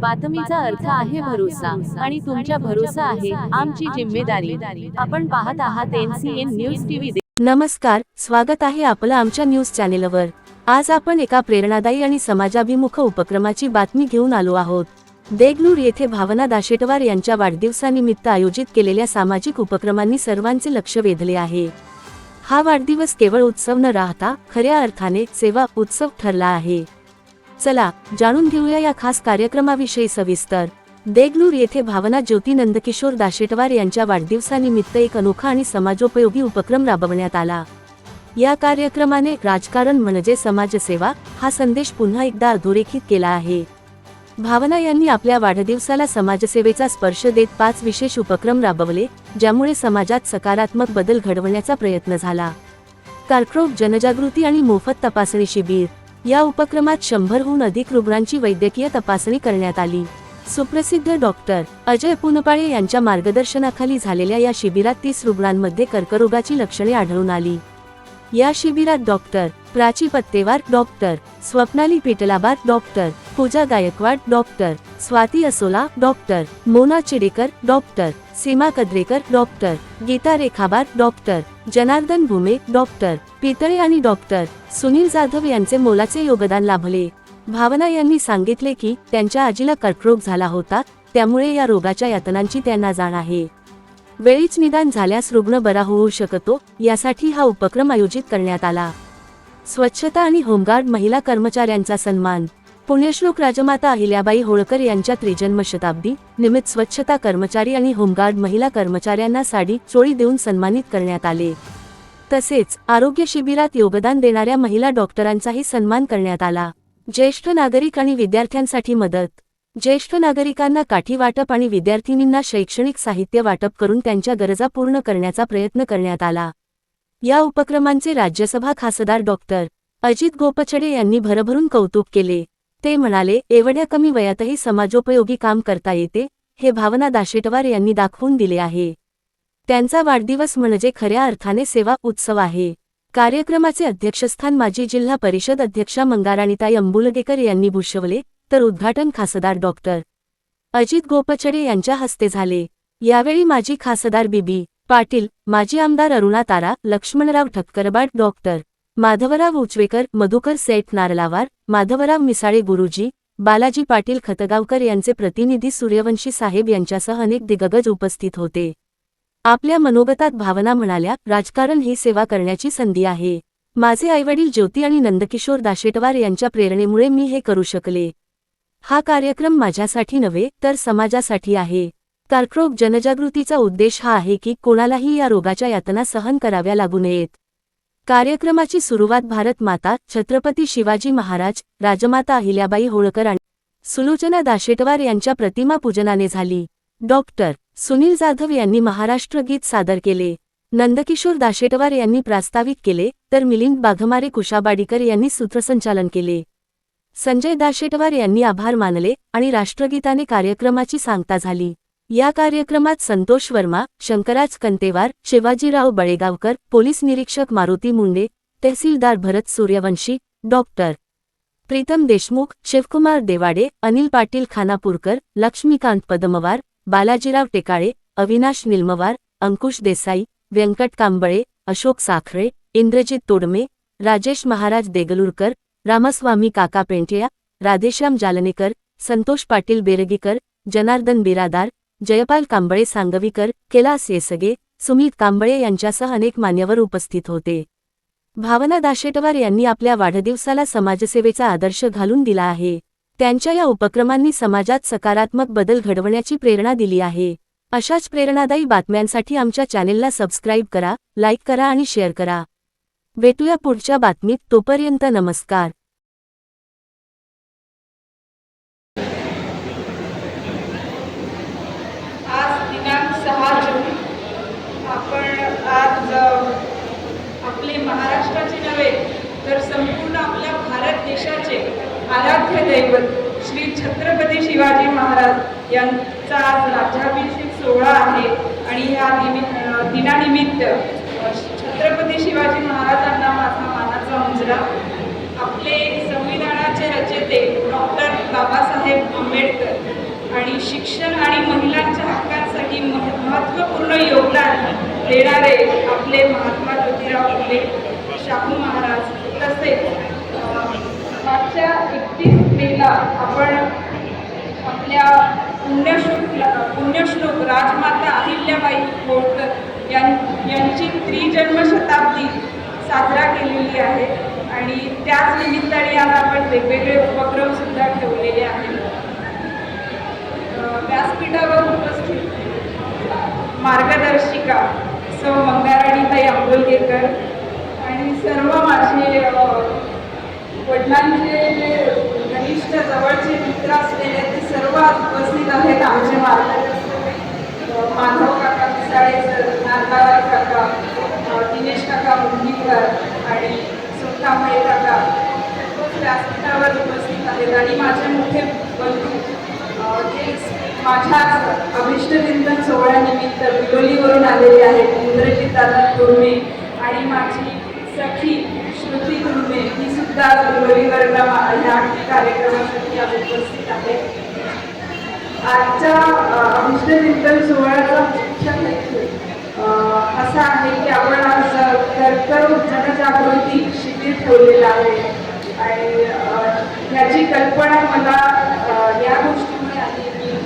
बातमीचा अर्थ आहे भरोसा आणि तुमच्या भरोसा आहे आमची जिम्मेदारी. आपण पाहत आहात एनसीएन न्यूज टीव्ही नमस्कार स्वागत आहे आपलं आमच्या न्यूज चॅनेलवर आज आपण एका प्रेरणादायी आणि समाजाभिमुख उपक्रमाची बातमी घेऊन आलो आहोत. देगलूर येथे भावना दाशेटवार यांच्या वाढदिवसानिमित्त आयोजित केलेल्या सामाजिक उपक्रमांनी सर्वांचे लक्ष वेधले आहे. हा वाढदिवस केवळ उत्सव न राहता खऱ्या अर्थाने सेवा उत्सव ठरला आहे. चला जाणून घेऊया या खास कार्यक्रमाविषयी सविस्तर. देगलूर येथे भावना ज्योती नंदकिशोर दाशेटवार यांच्या वाढदिवसानिमित्त एक अनोखा आणि समाजोपयोगी उपक्रम राबवण्यात आला. या कार्यक्रमाने राजकारण म्हणजे समाजसेवा हा संदेश पुन्हा एकदा अधोरेखित केला आहे. भावना यांनी आपल्या वाढदिवसाला समाजसेवेचा स्पर्श देत पाच विशेष उपक्रम राबवले ज्यामुळे समाजात सकारात्मक बदल घडवण्याचा प्रयत्न झाला. कर्करोग जनजागृती आणि मोफत तपासणी शिबिर. या उपक्रमात शंभरहून अधिक रुग्णांची वैद्यकीय तपासणी करण्यात आली. सुप्रसिद्ध डॉक्टर अजय पुनपाळे यांच्या मार्गदर्शनाखाली झालेल्या या शिबिरात तीस रुग्णांमध्ये कर्करोगाची लक्षणे आढळून आली. या शिबिरात doctor Prachi Pattewar doctor Swapnali Petlabar doctor Pooja Gaikwad doctor Swati Asola doctor Mona Chidekar doctor Seema Kadrekar doctor Geeta Rekhabar doctor Janardan Bhume doctor Pitale आणि डॉक्टर सुनील जाधव यांचे मोलाचे योगदान लाभले. भावना यांनी सांगितले की त्यांच्या आजीला कर्करोग झाला होता त्यामुळे या रोगाच्या यातनांची त्यांना जाण आहे. वेळीच निदान झाल्यास रुग्ण बरा होऊ शकतो यासाठी हा उपक्रम आयोजित करण्यात आला. स्वच्छता आणि होमगार्ड महिला कर्मचाऱ्यांचा सन्मान. पुण्यश्लोक राजमाता अहिल्याबाई होळकर यांच्या त्रिजन्म शताब्दी निमित्त स्वच्छता कर्मचारी आणि होमगार्ड महिला कर्मचाऱ्यांना साडी चोळी देऊन सन्मानित करण्यात आले. तसेच आरोग्य शिबिरात योगदान देणाऱ्या महिला डॉक्टरांचाही सन्मान करण्यात आला. ज्येष्ठ नागरिक आणि विद्यार्थ्यांसाठी मदत. ज्येष्ठ नागरिकांना काठी वाटप आणि विद्यार्थिनींना शैक्षणिक साहित्य वाटप करून त्यांच्या गरजा पूर्ण करण्याचा प्रयत्न करण्यात आला. या उपक्रमांचे राज्यसभा खासदार डॉक्टर अजित गोपछडे यांनी भरभरून कौतुक केले. ते म्हणाले एवढ्या कमी वयातही समाजोपयोगी काम करता येते हे भावना दाशेटवार यांनी दाखवून दिले आहे. त्यांचा वाढदिवस म्हणजे खऱ्या अर्थाने सेवा उत्सव आहे. कार्यक्रमाचे अध्यक्षस्थान माजी जिल्हा परिषद अध्यक्षा मंगाराणीताई अंबुलगेकर यांनी भूषवले तर उद्घाटन खासदार डॉक्टर अजित गोपचडे यांच्या हस्ते झाले. यावेळी माजी खासदार बीबी पाटील माजी आमदार अरुणा तारा लक्ष्मणराव ठक्करबाट डॉक्टर माधवराव उचवेकर मधुकर सेठ नारलावार माधवराव मिसाळे गुरुजी बालाजी पाटील खतगावकर यांचे प्रतिनिधी सूर्यवंशी साहेब यांच्यासह अनेक दिग्गज उपस्थित होते. आपल्या मनोगतात भावना म्हणाल्या राजकारण ही सेवा करण्याची संधी आहे. माझे आईवडील ज्योती आणि नंदकिशोर दाशेटवार यांच्या प्रेरणेमुळे मी हे करू शकले. हा कार्यक्रम माझ्यासाठी नव्हे तर समाजासाठी आहे. कर्करोग जनजागृतीचा उद्देश हा आहे की कोणालाही या रोगाच्या यातना सहन कराव्या लागू नयेत. कार्यक्रमाची सुरुवात भारत माता छत्रपती शिवाजी महाराज राजमाता अहिल्याबाई होळकर आणि सुलोचना दाशेटवार यांच्या प्रतिमा पूजनाने झाली. डॉक्टर सुनील जाधव यांनी महाराष्ट्र गीत सादर केले. नंदकिशोर दाशेटवार यांनी प्रास्ताविक केले तर मिलिंद बाघमारे कुशाबाडीकर यांनी सूत्रसंचालन केले. संजय दाशेटवार यांनी आभार मानले आणि राष्ट्रगीताने कार्यक्रमाची सांगता झाली. या कार्यक्रमात संतोष वर्मा शंकराज कंतेवार शिवाजीराव बळेगावकर पोलीस निरीक्षक मारुती मुंडे तहसीलदार भरत सूर्यवंशी डॉक्टर प्रीतम देशमुख शिवकुमार देवाडे अनिल पाटील खानापूरकर लक्ष्मीकांत पदमवार बालाजीराव टेकाळे अविनाश निलमवार अंकुश देसाई व्यंकट कांबळे अशोक साखरे इंद्रजित तोडमे राजेश महाराज देगलूरकर रामस्वामी काका पेंटिया राधेश्याम जालनेकर संतोष पाटील बेरगीकर जनार्दन बिरादार जयपाल कांबळे सांगवीकर कैलास येसगे सुमित कांबळे यांच्यासह अनेक मान्यवर उपस्थित होते. भावना दाशेटवार यांनी आपल्या वाढदिवसाला समाजसेवेचा आदर्श घालून दिला आहे. त्यांच्या या उपक्रमांनी समाजात सकारात्मक बदल घडवण्याची प्रेरणा दिली आहे. अशाच प्रेरणादायी बातम्यांसाठी आमच्या चॅनेलला सबस्क्राईब करा लाईक करा आणि शेअर करा. भेटूया पुढच्या बातमीत. तोपर्यंत नमस्कार. आज दिनांक सहा जून. आपण आज आपले महाराष्ट्राचे नव्हे तर संपूर्ण आपल्या भारत देशाचे आराध्य दैवत श्री छत्रपती शिवाजी महाराज यांचा आज राज्याभिषेक सोहळा आहे. आणि या निमित्त दिनानिमित्त छत्रपती शिवाजी महाराजांना माझा मानाचा मुजरा. आपले संविधानाचे रचेते डॉक्टर बाबासाहेब आंबेडकर. आणि शिक्षण आणि महिलांच्या हक्कांसाठी महत्त्वपूर्ण योगदान देणारे आपले महात्मा ज्योतिराव फुले शाहू महाराज तसेच मागच्या एकतीस मेला आपण आपल्या पुण्यश्लोक पुण्यश्लोक राजमाता अहिल्याबाई होळकर यांची त्रिजन्म शताब्दी साजरा केलेली आहे. आणि त्याच निमित्ताने आज आपण वेगवेगळे उपक्रम सुद्धा ठेवलेले आहेत. व्यासपीठावर उपस्थित मार्गदर्शिका सौ मंगाराणीताई आंबोलगेकर आणि सर्व माझे वडिलांचे जे घनिष्ठ जवळचे मित्र असलेले ते सर्व उपस्थित आहेत. आमचे मार्गदर्शक माधव काका पिसाळे सर नारदावार काका दिनेश काका मुंडीकर आणि सुखामळे काका व्यासपीठावर उपस्थित आहेत आणि माझे मोठे बंधू अ, जे माझ्या अभिष्टचिंतन सोहळ्यानिमित्त बिलोलीवरून आलेले आहेत इंद्रजित दादा कुर्मे आणि माझी सखी श्रुती कुर्मे ही सुद्धा बिलोलीवरला ह्या कार्यक्रमासाठी आज उपस्थित आहे आजच्या अभिष्टचिंतन सोहळ्याचा मुख्य हेतू असं आहे की आपण आज कर्करोग जनजागृती शिबिर ठेवलेलं आहे. आणि ह्याची कल्पना मला या गोष्टीमुळे आली की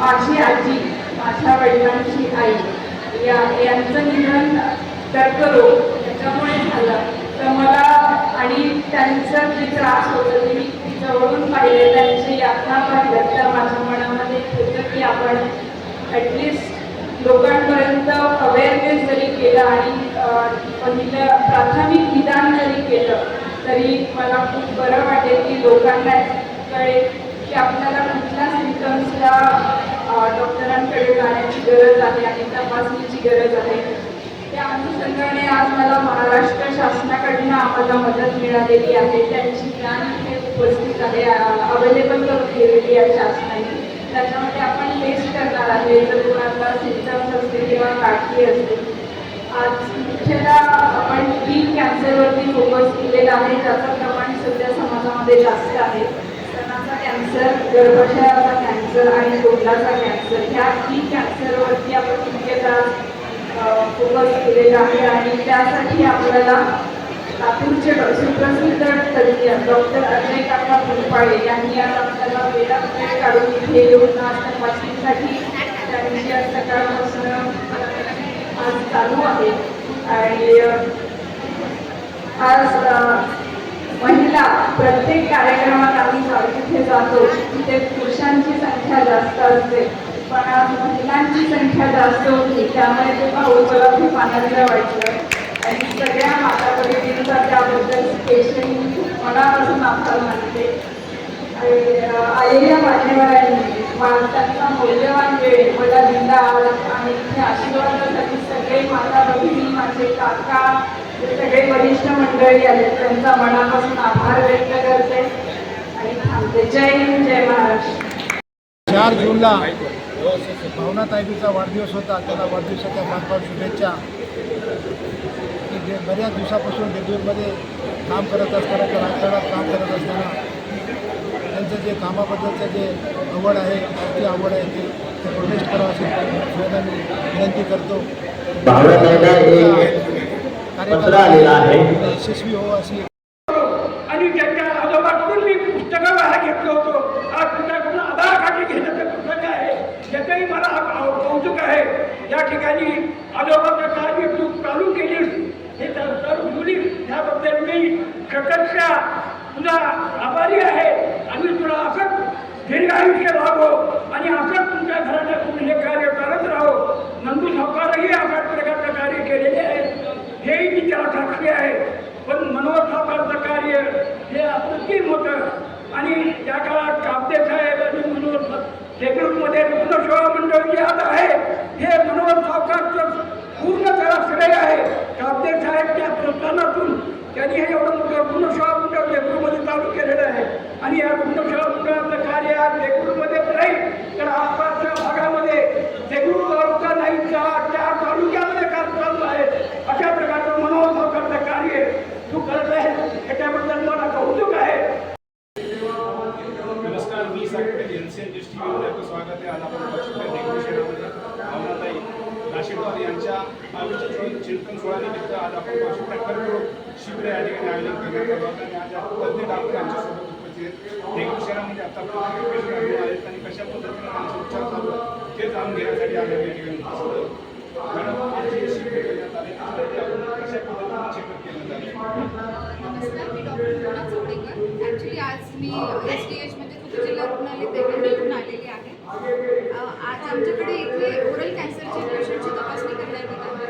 माझी आजी माझ्या वडिलांची आई या यांचं निधन कर्करोग त्याच्यामुळे झालं. तर मला आणि त्यांचं जे त्रास होतं ते मी जवळून पाहिले त्यांची यातना पाहिलं. तर माझ्या मनामध्ये होतं की आपण ॲटलिस्ट लोकांपर्यंत अवेअरनेस जरी केलं आणि पहिलं म्हणजे प्राथमिक निदान जरी केलं तरी मला खूप बरं वाटेल की लोकांना कळेल की आपल्याला कुठल्या सिम्टम्सला डॉक्टरांकडे जाण्याची गरज आहे आणि तपासणीची गरज आहे. त्या अनुषंगाने आज मला महाराष्ट्र शासनाकडनं आम्हाला मदत मिळालेली आहे. त्यांची ज्ञान इथे उपस्थित आहे अवेलेबल करून ठेवलेली आहे शासनाने. त्याच्यामध्ये आपण टेस्ट करणार आहे. जर कोणाला सिमटम्स असतील किंवा काठी असतील. आज मुख्यतः आपण स्किन कॅन्सरवरती फोकस केलेला आहे. त्याचं प्रमाण सध्या समाजामध्ये जास्त आहे. स्तनाचा कॅन्सर गर्भाशयाचा कॅन्सर आणि तोंडाचा कॅन्सर ह्या तीन कॅन्सरवरती आपण मुख्यतः फोकस केलेला आहे. आणि त्यासाठी आपल्याला लातूरचे सुप्रसिद्ध तज्ज्ञ डॉक्टर अजय काका फुलपाळे यांनी आज आपल्याला वेळात वेळ काढून इथे येऊन आज तपासणीसाठी त्यांची आज सकाळपासून आज चालू आहे. आणि आज महिला प्रत्येक कार्यक्रमात आम्ही जा- जिथे जातो. तिथे पुरुषांची संख्या जास्त असते. पण आज महिलांची संख्या जास्त होती. त्यामुळे ते पाहून मला खूप आनंद वाटलं. आणि सगळ्या माता भगिनींचा त्याबद्दल स्पेशली मनापासून आभार मानते. आलेल्या मान्यवरांनी माणसांचा मौल्यवान वेळ मला दिला आवडत आणि इथे आशीर्वादासाठी सगळे माता भगिनी माझे काका सगळे वरिष्ठ मंडळी आले त्यांचा मनापासून आभार व्यक्त करते. आणि थांबते. जय हिंद जय महाराष्ट्र. चार जूनला भावना ताईबीचा वाढदिवस होता. त्याला वाढदिवसाच्या फार फार शुभेच्छा. जे बऱ्याच दिवसापासून देगलूरमध्ये काम करत असताना त्या राजकारणात काम करत असताना त्यांचं जे कामाबद्दलचं जे आवड आहे ती आवड आहे ते ते प्रोटेस्ट करावं सगळ्यांना मी विनंती करतो. भावना ताईला एक पत्र आलेलं आहे. यशस्वी हो अशी आणि त्यांच्या आजोबाकडून मी पुस्तकं बाहेर घेतलं होतं. आज आधार कार्ड घेण्याचं पुस्तक आहे. मला कौतुक आहे. या ठिकाणी आजोबाचं कार्य तू चालू केलीस मी तुझा आभारी आहे. आणि तुला असंच दीर्घ आयुष्य लाभो आणि असंच तुमच्या घराला तुम्ही हे कार्य करत राहो. नंदू सावकारही अशा प्रकारचं कार्य केलेले आहे हेही मी त्याला साक्षी आहे. पण मनोहर सावकारचं कार्य हे अप्रतिम होतं आणि त्या काळात कापते साहेब आणि मनोहर देगलूरमध्ये रुग्णसेवा मंडळ जे आज आहे हे मनोहर सावकारचं पूर्ण त्याला श्रेय आहे कापदे साहेबच्या प्रोत्साहनातून त्यांनी हे एवढं मोठं रुग्णसेवा मंडळ देगलूरमध्ये चालू केलेलं आहे आणि या रुग्णसेवा मंडळाचं कार्य आज देगलूरमध्येच नाही तर आसपासच्या भागामध्ये देगलूर तालुका नाही चार चार तालुक्यामध्ये काम चालू आहे अशा प्रकारचं मनोहर सावकारचं कार्य तू करत आहे याच्याबद्दल मला कौतुक आहे नमस्कार मी साकडे एन सी एन आपलं स्वागत आहे आज आपण बघू शकतो डेंग्यू शहरामध्ये भावनाताई नाशिकवार यांच्या आयुष्य चिंतन सोहळ्यानिमित्त आज आपण बघू शकतो कर्करोग शिबिर या ठिकाणी आयोजन करण्यात आलं होतं आणि आज आपण तज्ज्ञ डॉक्टर यांच्यासोबत उपस्थित आहेत शहरामध्ये पेशंट आहेत आणि कशा पद्धतीने त्यांचे उपचार चालू आहेत ते जाणून घेण्यासाठी आम्ही मॅडम आज जे शिबिर आले आपण कशा पद्धतीने चेकअप केलं जातं नमस्कार मी डॉक्टर मोना चौडेकर ॲक्च्युली आज मी एस डी एच म्हणजे कुठे जिल्हा रुग्णालय देवळून आलेली आहे आज आमच्याकडे इथे ओरल कॅन्सरचे पेशंटची तपासणी करण्यात येत आहे.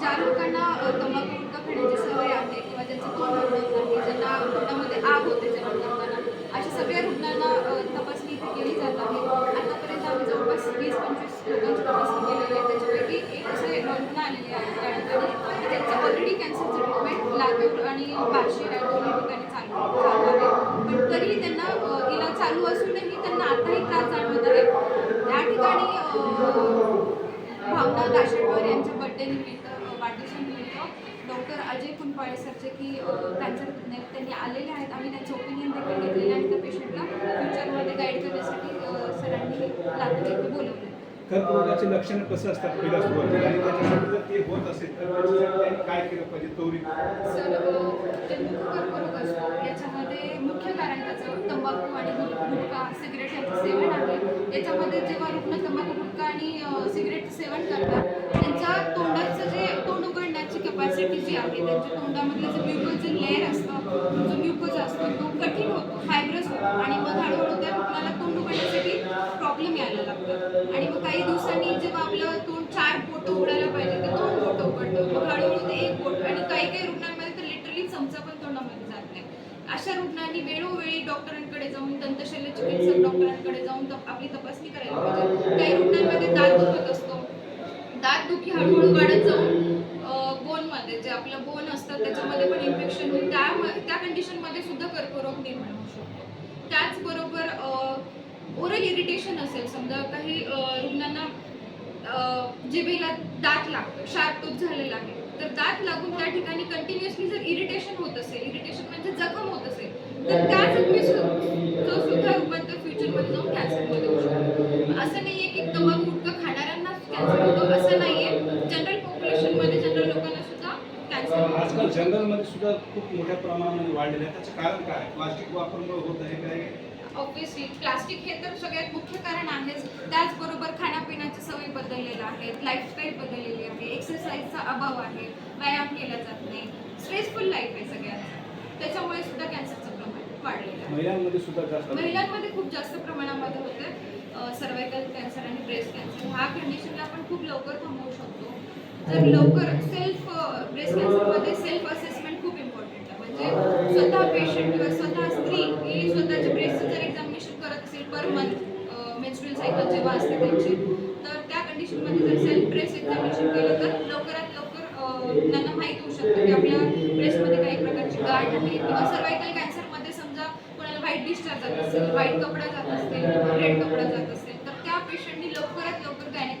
ज्या लोकांना तंबाखू गुटखा खाण्याची सवय आहे किंवा ज्यांचं तोंड ओळखत नाही ज्यांना तोंडामध्ये आग होते जेवण करताना अशा सगळ्या रुग्णांना अ, तपासणी इथे केली जात आहे आतापर्यंत आम्ही जवळपास वीस पंचवीस लोकांची तपासणी केलेली आहे त्याच्यापैकी एक असे रुग्ण आलेले आहेत त्या ठिकाणी की त्यांचं ऑलरेडी कॅन्सरचं ट्रीटमेंट बार्शी दोन्ही ठिकाणी चालू चालू आहे पण तरीही त्यांना इलाज चालू असूनही त्यांना आताही त्रास जाणवत आहे. त्या ठिकाणी भावना दाशेटवर यांच्या बड्डे निमित्त अ, वाढदिवसानिमित्त डॉक्टर अजय कुंपाळे सरचे की कॅन्सर त्यांनी आलेले आहेत. आम्ही त्यांचे ओपिनियन देखील घेतलेले आहेत त्या पेशंटला फ्युचरमध्ये गाईड करण्यासाठी सरांनी लातूर येथे बोलवले. कर्करोगाचे लक्षणं कसं असतात पहिल्या सुरुवातीला आणि त्याच्यासाठी जर ते होत असेल तर त्याच्यासाठी त्यांनी काय केलं पाहिजे? त्वरित. सर अ, जे मुख कर्करोग याच्यामध्ये मुख्य कारण त्याचं तंबाखू आणि गुट- गुटखा सिगरेट यांचं सेवन आहे. याच्यामध्ये जेव्हा रुग्ण तंबाखू गुटखा आणि सिगरेट सेवन करतात त्यांच्या तोंडाचं जे तोंड उघडण्याची कॅपॅसिटी जी आहे त्यांच्या तोंडामधलं जे म्युकोजन लेअर असतं जो म्युकोज असतो तो कठीण होतो फायब्रस होतो. आणि मग हळूहळू त्या रुग्णाला तोंड उघडण्यासाठी प्रॉब्लेम यायला लागतो आणि मग काही दिवसांनी जेव्हा आपलं तोंड चार बोट उघडायला पाहिजे ते दोन बोट उघडतं. मग हळूहळू ते एक बोट आणि काही काही रुग्णांमध्ये तर लिटरली चमचा पण तोंडामध्ये जात नाही. अशा रुग्णांनी वेळोवेळी डॉक्टरांकडे जाऊन दंतशल्य चिकित्सक डॉक्टरांकडे जाऊन आपली तपासणी करायला पाहिजे. काही रुग्णांमध्ये दात दुखत असतो. दात हळूहळू वाढत जाऊन बोनमध्ये. जे आपलं बोन असतं त्याच्यामध्ये पण इन्फेक्शन होऊन त्या त्या कंडिशनमध्ये सुद्धा कर्करोग निर्माण होऊ शकतो. त्याचबरोबर ओरल इरिटेशन असेल समजा काही रुग्णांना जिभेला दात लागतो शार्प टूथ झालेला आहे तर दात लागून त्या ठिकाणी कंटिन्युअसली जर इरिटेशन होत असेल इरिटेशन म्हणजे जखम होत असेल तर त्या जखमेचं सुद्धा रूपांतर फ्युचरमध्ये जाऊन कॅन्सरमध्ये होऊ शकतो. असं नाही आहे की तंबाखू गुटखा खाणाऱ्यांनाच कॅन्सर होतो असं नाही आहे जनरल पॉप्युलेशनमध्ये जनरल लोकांना सुद्धा कॅन्सर आजकाल जंगलमध्ये सुद्धा खूप मोठ्या प्रमाणामध्ये वाढलेलं आहे त्याचं कारण काय? प्लास्टिक वापरमुळे होत आहे काय ऑब्विसली प्लास्टिक हे तर सगळ्यात मुख्य कारण आहेच. त्याचबरोबर खाण्यापिण्याच्या सवयी बदललेल्या आहेत लाईफस्टाईल बदललेली आहे एक्सरसाइजचा अभाव आहे व्यायाम केला जात नाही स्ट्रेसफुल लाईफ आहे सगळ्यांचं. त्याच्यामुळे सुद्धा कॅन्सरचं प्रमाण वाढलेलं आहे. महिलांमध्ये सुद्धा जास्त. महिलांमध्ये खूप जास्त प्रमाणामध्ये होते सर्वायकल कॅन्सर आणि ब्रेस्ट कॅन्सर ह्या कंडिशनला आपण खूप लवकर थांबवू शकतो. तर लवकर सेल्फ ब्रेस्ट कॅन्सरमध्ये सेल्फ असेसमेंट खूप इम्पॉर्टंट आहे. म्हणजे स्वतः पेशंट किंवा स्वतः स्त्री ही स्वतःच्या ब्रेस्टचं जर एक्झामिनेशन करत असेल पर मंथ मेन्स्ट्रुअल सायकल जेव्हा असते त्यांची तर त्या कंडिशनमध्ये जर सेल्फ ब्रेस्ट एक्झामिनेशन केलं तर लवकरात लवकर त्यांना माहीत होऊ शकतं की आपल्या ब्रेस्टमध्ये काही प्रकारची गाठ आहे किंवा सर्वायकल कॅन्सरमध्ये समजा कोणाला व्हाईट डिस्चार्ज जात असेल व्हाईट कपडा जात असेल रेड कपडा जात असेल तर त्या पेशंटनी लवकरात लवकर गायने